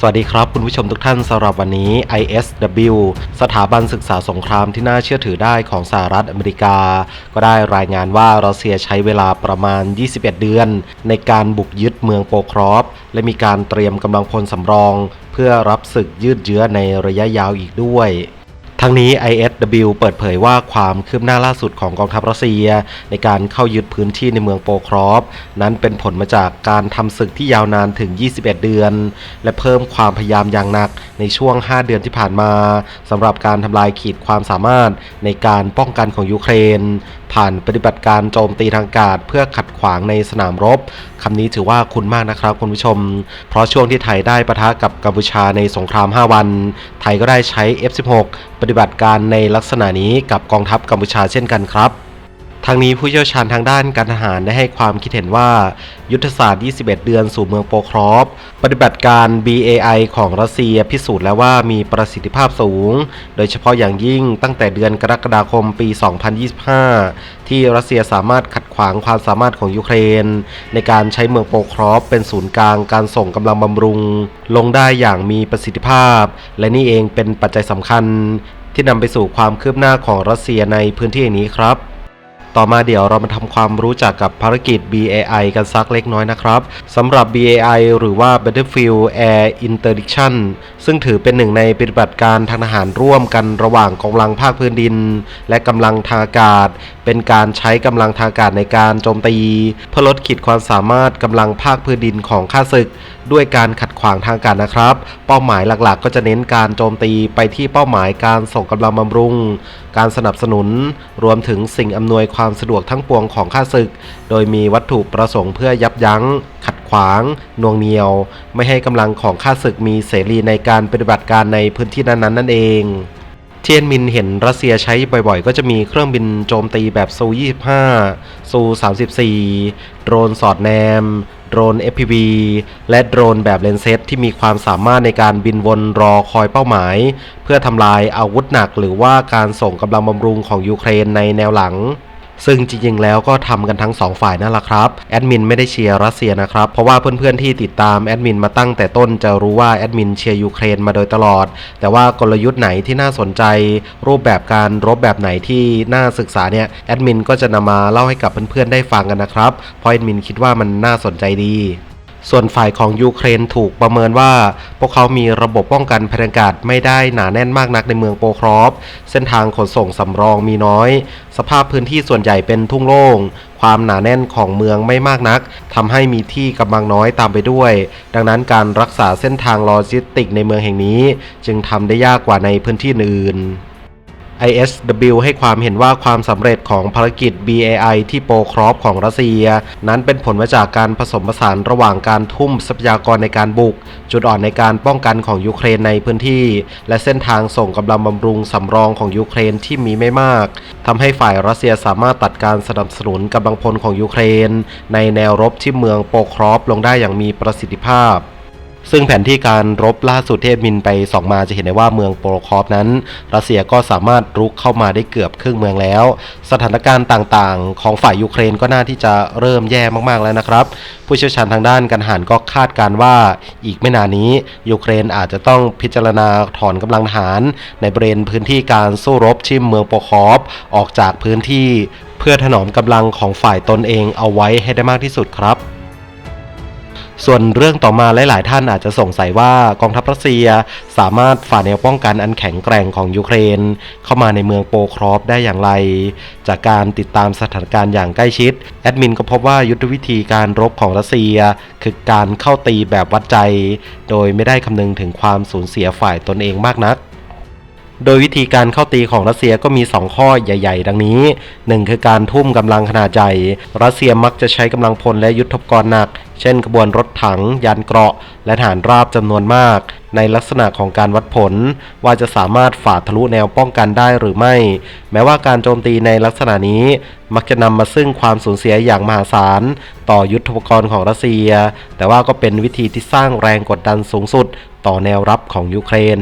สวัสดีครับคุณผู้ชมทุกท่านสำหรับวันนี้ ISW สถาบันศึกษาสงครามที่น่าเชื่อถือได้ของสหรัฐอเมริกา ก็ได้รายงานว่ารัสเซียใช้เวลาประมาณ 21 เดือน ในการบุกยึดเมืองโปโครอฟและมีการเตรียมกำลังพลสำรอง เพื่อรับศึกยืดเยื้อในระยะยาวอีกด้วย ทั้งนี้ IS ISW เปิดเผยว่าความคืบหน้าล่าสุดของกองทัพรัสเซีย ในการเข้ายึดพื้นที่ในเมืองโปครฟนั้นเป็นผลมาจากการทำศึกที่ยาวนานถึง 21 เดือน และเพิ่มความพยายามอย่างหนักในช่วง 5 เดือนที่ผ่านมาสำหรับการทำลายขีดความสามารถในการป้องกันของยูเครน ผ่านปฏิบัติการโจมตีทางอากาศเพื่อขัดขวางในสนามรบคำนี้ถือว่าคุณมากนะครับคุณผู้ชม เพราะช่วงที่ไทยได้ปะทะกับกัมพูชาในสงคราม 5 วัน ไทยก็ได้ใช้ F16 ปฏิบัติการในลักษณะนี้กับกองทัพกัมพูชาเช่นกันครับทางนี้ผู้เชี่ยวชาญทางด้านการทหารได้ให้ความคิดเห็นว่า ยุทธศาสตร์ 21 เดือนสู่เมืองโปครอฟปฏิบัติการ BAI ของรัสเซียพิสูจน์แล้วว่ามีประสิทธิภาพสูง โดยเฉพาะอย่างยิ่งตั้งแต่เดือนกรกฎาคมปี 2025 ที่รัสเซียสามารถขัดขวางความสามารถของยูเครน ในการใช้เมืองโปครอฟเป็นศูนย์กลางการส่งกำลังบำรุง ลงได้อย่างมีประสิทธิภาพ และนี่เองเป็นปัจจัยสำคัญ ที่นำไปสู่ความคืบหน้าของรัสเซียในพื้นที่นี้ครับ ต่อมาเดี๋ยวเรามาทำความรู้จักกับภารกิจ BAI กันสักเล็กน้อยนะครับสำหรับ BAI หรือว่า Battlefield Air Interdiction ซึ่งถือเป็นหนึ่งในปฏิบัติการทางทหารร่วมกันระหว่างกำลังภาคพื้นดิน และกำลังทางอากาศ เป็นการใช้กำลังทางอากาศในการโจมตี เพื่อลดขีดความสามารถกำลังภาคพื้นดินของข้าศึก ด้วยการขัดขวางทางกาศนะครับ เป้าหมายหลักๆ ก็จะเน้นการโจมตีไปที่เป้าหมายการส่งกำลังบำรุง การสนับสนุน รวมถึงสิ่งอำนวยความสะดวกทั้งปวงของข้าศึก โดยมีวัตถุประสงค์เพื่อยับยั้ง ขัดขวางนวงเหนียว ไม่ให้กำลังของข้าศึกมีเสรีในการปฏิบัติการในพื้นที่นั้นๆนั่นเอง เทียนมินเห็นรัสเซียใช้บ่อยๆ ก็จะมีเครื่องบินโจมตีแบบซู 25 ซู 34 โดรนสอดแนม โดรน FPV และโดรนแบบเลนเซตที่มีความสามารถในการบินวนรอคอยเป้าหมาย เพื่อทำลายอาวุธหนักหรือว่าการส่งกำลังบำรุงของยูเครนในแนวหลัง ซึ่งจริงๆแล้วก็ทำกันทั้งสองฝ่ายนั่นแหละครับแอดมินไม่ได้เชียร์รัสเซียนะครับเพราะว่าเพื่อนๆที่ติดตามแอดมินมาตั้งแต่ต้นจะรู้ว่าแอดมินเชียร์ยูเครนมาโดยตลอด แต่ว่ากลยุทธ์ไหนที่น่าสนใจ รูปแบบการรบแบบไหนที่น่าศึกษาเนี่ยแอดมินก็จะนำมาเล่าให้กับเพื่อนๆได้ฟังกันนะครับเพราะแอดมินคิดว่ามันน่าสนใจดี ส่วนฝ่ายของยูเครนถูกประเมินว่า พวกเขามีระบบป้องกันภัยอากาศไม่ได้หนาแน่นมากนักในเมืองโปโครฟเส้นทางขนส่งสำรองมีน้อย สภาพพื้นที่ส่วนใหญ่เป็นทุ่งโล่ง ความหนาแน่นของเมืองไม่มากนักทำให้มีที่กำบังน้อยตามไปด้วย ดังนั้นการรักษาเส้นทางโลจิสติกในเมืองแห่งนี้ จึงทำได้ยากกว่าในพื้นที่อื่น ISW ให้ความเห็นว่าความสำเร็จของภารกิจ BAI ที่โปครอฟของรัสเซีย นั้นเป็นผลมาจากการผสมผสานระหว่างการทุ่มทรัพยากรในการบุก จุดอ่อนในการป้องกันของยูเครนในพื้นที่ และเส้นทางส่งกำลังบำรุงสำรองของยูเครนที่มีไม่มากทำให้ฝ่ายรัสเซียสามารถตัดการสนับสนุนกำลังพลของยูเครน ในแนวรบที่เมืองโปครอฟลงได้อย่างมีประสิทธิภาพ ซึ่งแผนที่การรบล่าสุดเทพมินไปส่องมาจะเห็นได้ว่าเมืองโปโรคอฟนั้น รัสเซียก็สามารถรุกเข้ามาได้เกือบครึ่งเมืองแล้ว สถานการณ์ต่างๆ ของฝ่ายยูเครนก็น่าที่จะเริ่มแย่มากๆแล้วนะครับ ผู้เชี่ยวชาญทางด้านการทหารก็คาดการว่าอีกไม่นานนี้ยูเครนอาจจะต้องพิจารณาถอนกำลังทหาร ในบริเวณพื้นที่การสู้รบที่เมืองโปโรคอฟออกจากพื้นที่เพื่อถนอมกำลังของฝ่ายตนเองเอาไว้ให้ได้มากที่สุดครับ ส่วนเรื่องต่อมาหลาย ๆ ท่านอาจจะสงสัยว่ากองทัพรัสเซียสามารถฝ่าแนวป้องกันอันแข็งแกร่งของยูเครน เข้ามาในเมืองโปครอฟได้อย่างไร จากการติดตามสถานการณ์อย่างใกล้ชิด แอดมินก็พบว่ายุทธวิธีการรบของรัสเซีย คือการเข้าตีแบบวัดใจ โดยไม่ได้คำนึงถึงความสูญเสียฝ่ายตนเองมากนัก โดยวิธีการเข้าตีของรัสเซียก็มี 2 ข้อใหญ่ ๆ ดังนี้ 1 คือการทุ่มกำลังขนาดใหญ่ รัสเซียมักจะใช้กำลังพลและยุทธปกรณ์หนัก เช่นขบวนรถถัง ยานเกราะ และฐานราบจำนวนมาก ในลักษณะของการวัดผล ว่าจะสามารถฝ่าทะลุแนวป้องกันได้หรือไม่ แม้ว่าการโจมตีในลักษณะนี้ มักจะนำมาซึ่งความสูญเสียอย่างมหาศาล ต่อยุทธปกรณ์ของรัสเซีย แต่ว่าก็เป็นวิธีที่สร้างแรงกดดันสูงสุด ต่อแนวรับของยูเครน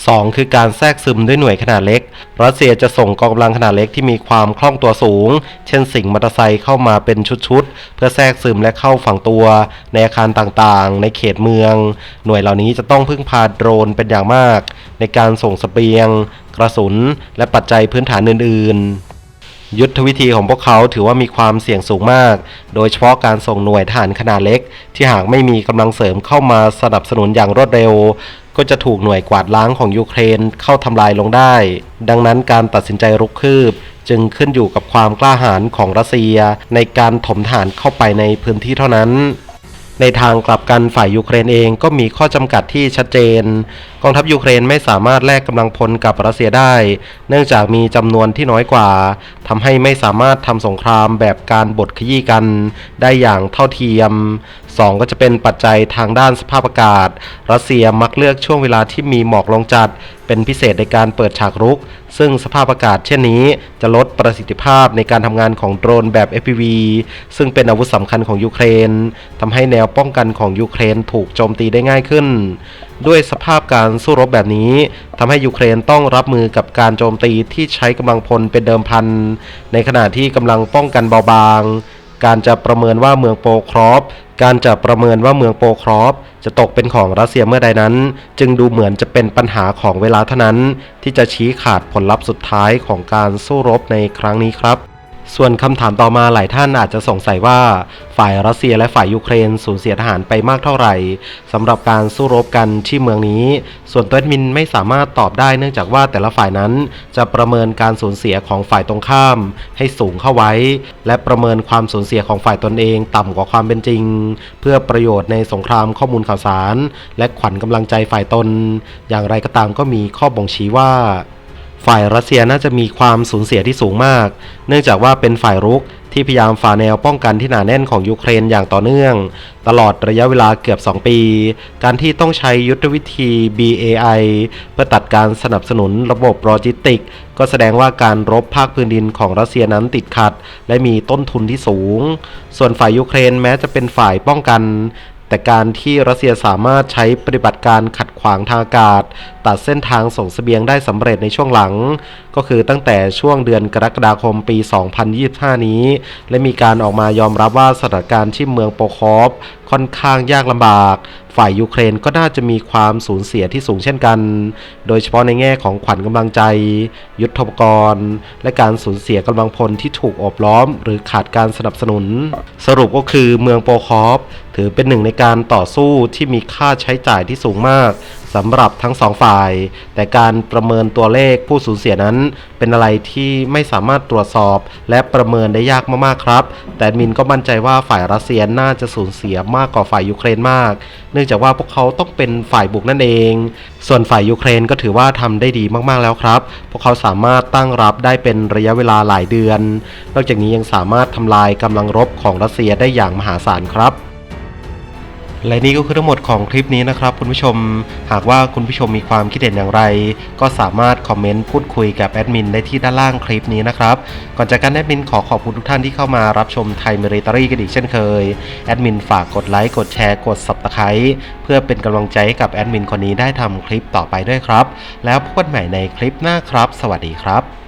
2 คือการแทรกซึมด้วยหน่วยขนาดเล็ก รัสเซียจะส่งกองกำลังขนาดเล็กที่มีความคล่องตัวสูง เช่นสิ่งมอเตอร์ไซค์เข้ามาเป็นชุดๆ เพื่อแทรกซึมและเข้าฝังตัว ในอาคารต่างๆ ในเขตเมือง หน่วยเหล่านี้จะต้องพึ่งพาโดรนเป็นอย่างมาก ในการส่งสเสบียง กระสุน และปัจจัยพื้นฐานอื่น ๆยุทธวิธีของพวกเขาถือว่ามีความเสี่ยงสูงมาก โดยเฉพาะการส่งหน่วยทหารขนาดเล็ก ที่หากไม่มีกำลังเสริมเข้ามาสนับสนุนอย่างรวดเร็ว ก็จะถูกหน่วยกวาดล้างของยูเครนเข้าทำลายลงได้ ดังนั้นการตัดสินใจรุกคืบ จึงขึ้นอยู่กับความกล้าหาญของรัสเซีย ในการถมฐานเข้าไปในพื้นที่เท่านั้นในทางกลับกันฝ่ายยูเครนเองก็มีข้อจำกัดที่ชัดเจน กองทัพยูเครนไม่สามารถแลกกำลังพลกับรัสเซียได้ เนื่องจากมีจำนวนที่น้อยกว่าทำให้ไม่สามารถทำสงครามแบบการบดขยี้กัน ได้อย่างเท่าเทียม 2 ก็จะเป็นปัจจัยทางด้านสภาพอากาศ รัสเซียมักเลือกช่วงเวลาที่มีหมอกลงจัด เป็นพิเศษในการเปิดฉากรุก ซึ่งสภาพอากาศเช่นนี้ จะลดประสิทธิภาพในการทำงานของโดรนแบบ FPV ซึ่งเป็นอาวุธสำคัญของยูเครนทำให้แนวป้องกันของยูเครนถูกโจมตีได้ง่ายขึ้นด้วยสภาพการสู้รบแบบนี้ทำให้ยูเครนต้องรับมือกับการโจมตีที่ใช้กำลังพลเป็นเดิมพัน ในขณะที่กำลังป้องกันเบาบาง การจะประเมินว่าเมืองโปครอฟการจะประเมินว่าเมืองโปครอฟจะตกเป็นของรัสเซียเมื่อใดนั้น จึงดูเหมือนจะเป็นปัญหาของเวลาเท่านั้น ที่จะชี้ขาดผลลัพธ์สุดท้ายของการสู้รบในครั้งนี้ครับ ส่วนคำถามต่อมาหลายท่านอาจจะสงสัยว่าฝ่ายรัสเซียและฝ่ายยูเครนสูญเสียทหารไปมากเท่าไหร่สำหรับการสู้รบกันที่เมืองนี้ ส่วนตัวมินไม่สามารถตอบได้เนื่องจากว่าแต่ละฝ่ายนั้นจะประเมินการสูญเสียของฝ่ายตรงข้าม ให้สูงเข้าไว้ และประเมินความสูญเสียของฝ่ายตนเองต่ำกว่าความเป็นจริง เพื่อประโยชน์ในสงครามข้อมูลข่าวสาร และขวัญกำลังใจฝ่ายตน อย่างไรก็ตามก็มีข้อบ่งชี้ว่า ฝ่ายรัสเซียน่าจะมีความสูญเสียที่สูงมาก เนื่องจากว่าเป็นฝ่ายรุกที่พยายามฝ่าแนวป้องกันที่หนาแน่นของยูเครนอย่างต่อเนื่อง ตลอดระยะเวลาเกือบ 2 ปี การที่ต้องใช้ยุทธวิธี BAI เพื่อตัดการสนับสนุนระบบโลจิสติก ก็แสดงว่าการรบภาคพื้นดินของรัสเซียนั้นติดขัด และมีต้นทุนที่สูง ส่วนฝ่ายยูเครนแม้จะเป็นฝ่ายป้องกัน แต่การที่รัสเซียสามารถใช้ปฏิบัติการขัดขวางทางอากาศ ตัดเส้นทางส่งเสบียงได้สำเร็จในช่วงหลัง ก็คือตั้งแต่ช่วงเดือนกรกฎาคมปี 2025 นี้ และมีการออกมายอมรับว่าสถานการณ์ที่เมืองโปคอฟค่อนข้างยากลำบากฝ่ายยูเครนก็น่าจะมีความสูญเสียที่สูงเช่นกัน โดยเฉพาะในแง่ของขวัญกำลังใจ ยุทธปกรณ์ และการสูญเสียกำลังพลที่ถูกอบล้อม หรือขาดการสนับสนุน สรุปก็คือเมืองโปคอฟถือเป็นหนึ่งในการต่อสู้ที่มีค่าใช้จ่ายที่สูงมาก สำหรับทั้งสองฝ่าย แต่การประเมินตัวเลขผู้สูญเสียนั้น เป็นอะไรที่ไม่สามารถตรวจสอบและประเมินได้ยากมากๆครับ แต่มินก็มั่นใจว่าฝ่ายรัสเซียน่าจะสูญเสียมากกว่าฝ่ายยูเครนมาก เนื่องจากว่าพวกเขาต้องเป็นฝ่ายบุกนั่นเอง ส่วนฝ่ายยูเครนก็ถือว่าทำได้ดีมากๆแล้วครับ พวกเขาสามารถตั้งรับได้เป็นระยะเวลาหลายเดือน นอกจากนี้ยังสามารถทำลายกำลังรบของรัสเซียได้อย่างมหาศาลครับ และนี่ก็คือทั้งหมดของคลิปนี้นะครับคุณผู้ชม หากว่าคุณผู้ชมมีความคิดเห็นอย่างไร ก็สามารถคอมเมนต์พูดคุยกับแอดมินได้ที่ด้านล่างคลิปนี้นะครับ ก่อนจากกันแอดมินขอขอบคุณทุกท่านที่เข้ามารับชมไทยเมริตรี่กันอีกเช่นเคย แอดมินฝากกดไลค์กดแชร์กด Subscribe เพื่อเป็นกำลังใจให้กับแอดมินคนนี้ได้ทำคลิปต่อไปด้วยครับ แล้วพบกันใหม่ในคลิปหน้าครับ สวัสดีครับ